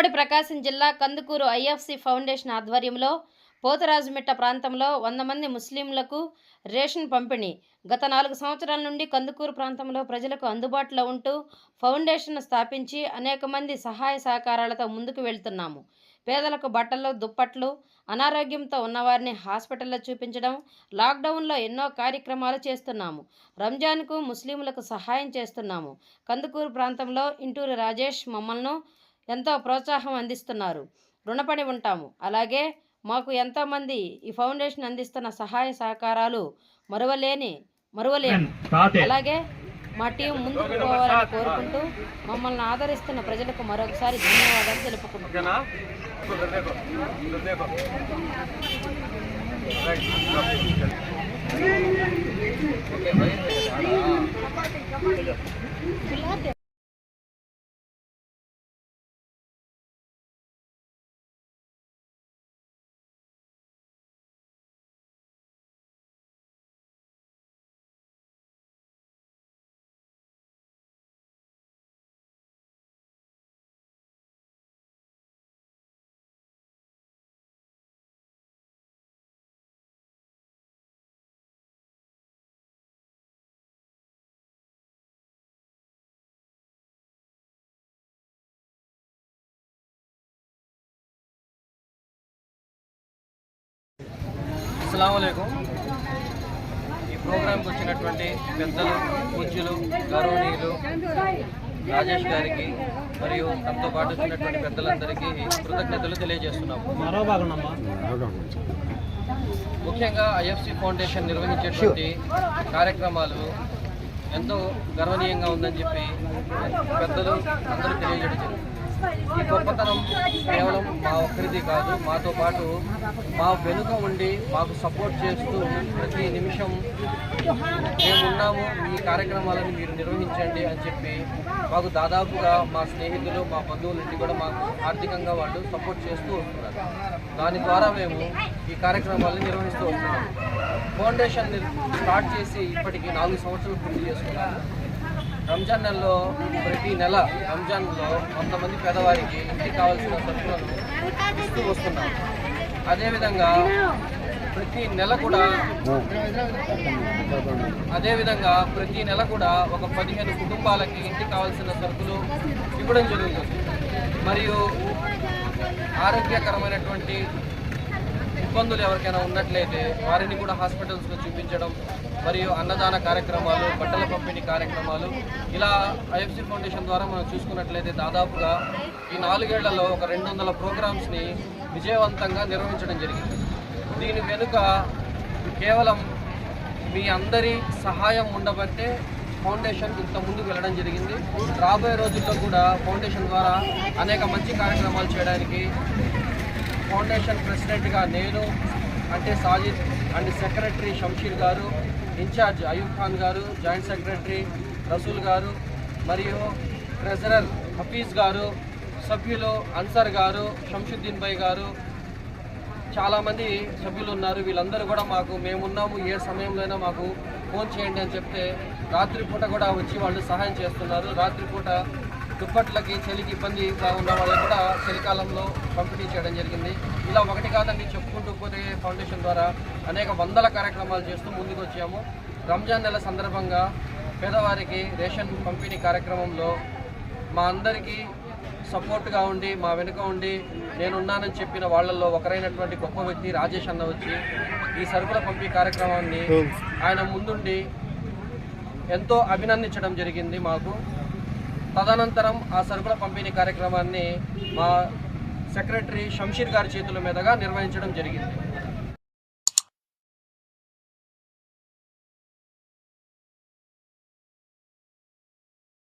ఉమ్మడి ప్రకాశం జిల్లా Kandukur IFC foundation ఆధ్వర్యంలో పోతరాజుమిట్ట ప్రాంతంలో వంద మంది ముస్లింలకు రేషన్ పంపిణీ. గత నాలుగు సంవత్సరాల నుండి కందుకూరు ప్రాంతంలో ప్రజలకు అందుబాటులో ఉంటూ ఫౌండేషన్ స్థాపించి అనేక మంది సహాయ సహకారాలతో ముందుకు వెళ్తున్నాము. పేదలకు బట్టలు దుప్పట్లు అనారోగ్యంతో ఉన్నవారిని హాస్పిటల్లో చూపించడం లాక్డౌన్లో ఎన్నో కార్యక్రమాలు చేస్తున్నాము. రంజాన్కు ముస్లింలకు సహాయం చేస్తున్నాము. కందుకూరు ప్రాంతంలో ఇంటూరు రాజేష్ మమ్మల్ని ఎంతో ప్రోత్సాహం అందిస్తున్నారు. రుణపడి ఉంటాము. అలాగే మాకు ఎంతోమంది ఈ ఫౌండేషన్ అందిస్తున్న సహాయ సహకారాలు మరువలేని మరువలేని. అలాగే మా టీం ముందుకు పోవాలని కోరుకుంటూ మమ్మల్ని ఆదరిస్తున్న ప్రజలకు మరొకసారి ధన్యవాదాలు తెలుపుకుంటున్నాను అస్సలం ఈ ప్రోగ్రాంకి వచ్చినటువంటి పెద్దలు పూజ్యులు గౌరవనీయులు రాజేష్ గారికి మరియు తమతో పాటు వచ్చినటువంటి పెద్దలందరికీ కృతజ్ఞతలు తెలియజేస్తున్నాము. ముఖ్యంగా ఐఎఫ్సి ఫౌండేషన్ నిర్వహించేటువంటి కార్యక్రమాలు ఎంతో గర్వనీయంగా ఉందని చెప్పి పెద్దలు అందరూ తెలియజేయడం జరిగింది. ఈ గొప్పతనం కేవలం మా ఒక్కరిది కాదు మాతో పాటు మా వెనుక ఉండి మాకు సపోర్ట్ చేస్తూ ప్రతి నిమిషం మేమున్నాము ఈ కార్యక్రమాలను మీరు నిర్వహించండి అని చెప్పి మాకు దాదాపుగా మా స్నేహితులు మా బంధువుల నుండి కూడా మాకు ఆర్థికంగా వాళ్ళు సపోర్ట్ చేస్తూ వస్తున్నారు దాని ద్వారా మేము ఈ కార్యక్రమాలను నిర్వహిస్తూ వస్తున్నాము ఫౌండేషన్ స్టార్ట్ చేసి ఇప్పటికి నాలుగు సంవత్సరాలు పూర్తి చేసుకున్నాము. రంజాన్ నెలలో ప్రతి నెల రంజాన్లో కొంతమంది పేదవారికి ఇంటికి కావాల్సిన సరుకులను ఇస్తూ వస్తున్నాం అదేవిధంగా ప్రతి నెల కూడా అదేవిధంగా ప్రతి నెల కూడా ఒక పదిహేను కుటుంబాలకి ఇంటికి కావాల్సిన సరుకులు ఇవ్వడం జరుగుతుంది. మరియు ఆరోగ్యకరమైనటువంటి ఇబ్బందులు ఎవరికైనా ఉన్నట్లయితే వారిని కూడా హాస్పిటల్స్లో చూపించడం మరియు అన్నదాన కార్యక్రమాలు బట్టల పంపిణీ కార్యక్రమాలు ఇలా ఐఎఫ్సి ఫౌండేషన్ ద్వారా మనం చూసుకున్నట్లయితే దాదాపుగా ఈ నాలుగేళ్ళలో ఒక రెండు వందల ప్రోగ్రామ్స్ని విజయవంతంగా నిర్వహించడం జరిగింది. దీని వెనుక కేవలం మీ అందరి సహాయం ఉండబట్టే ఫౌండేషన్ ఇంత ముందుకు వెళ్ళడం జరిగింది. రాబోయే రోజుల్లో కూడా ఫౌండేషన్ ద్వారా అనేక మంచి కార్యక్రమాలు చేయడానికి ఫౌండేషన్ ప్రెసిడెంట్గా నేను అంటే సాజిద్ అండ్ సెక్రటరీ షంషీర్ గారు ఇన్ఛార్జ్ అయూబ్ ఖాన్ గారు జాయింట్ సెక్రటరీ రసూల్ గారు మరియు ట్రెజరర్ హఫీజ్ గారు సభ్యులు అన్సర్ గారు షంషుద్దీన్ భాయ్ గారు. చాలామంది సభ్యులు ఉన్నారు. వీళ్ళందరూ కూడా మాకు మేమున్నాము ఏ సమయంలో అయినా మాకు ఫోన్ చేయండి అని చెప్తే రాత్రిపూట కూడా వచ్చి వాళ్ళు సహాయం చేస్తున్నారు. రాత్రిపూట దుప్పట్లకి చలికి ఇబ్బందిగా ఉన్న వాళ్ళకి కూడా చలికాలంలో పంపిణీ చేయడం జరిగింది. ఇలా ఒకటి కాదండి చెప్పుకుంటూ పోతే ఫౌండేషన్ ద్వారా అనేక వందల కార్యక్రమాలు చేస్తూ ముందుకు వచ్చాము రంజాన్ నెల సందర్భంగా పేదవారికి రేషన్ పంపిణీ కార్యక్రమంలో మా అందరికీ సపోర్ట్గా ఉండి మా వెనుక ఉండి నేనున్నానని చెప్పిన వాళ్ళల్లో ఒకరైనటువంటి గొప్ప వ్యక్తి రాజేష్ అన్న వచ్చి ఈ సరుకుల పంపిణీ కార్యక్రమాన్ని ఆయన ముందుండి ఎంతో అభినందించడం జరిగింది మాకు. తదనంతరం ఆ సరుకుల పంపిణీ కార్యక్రమాన్ని మా సెక్రటరీ షంషీర్ గారి చేతుల మీదుగా నిర్వహించడం జరిగింది.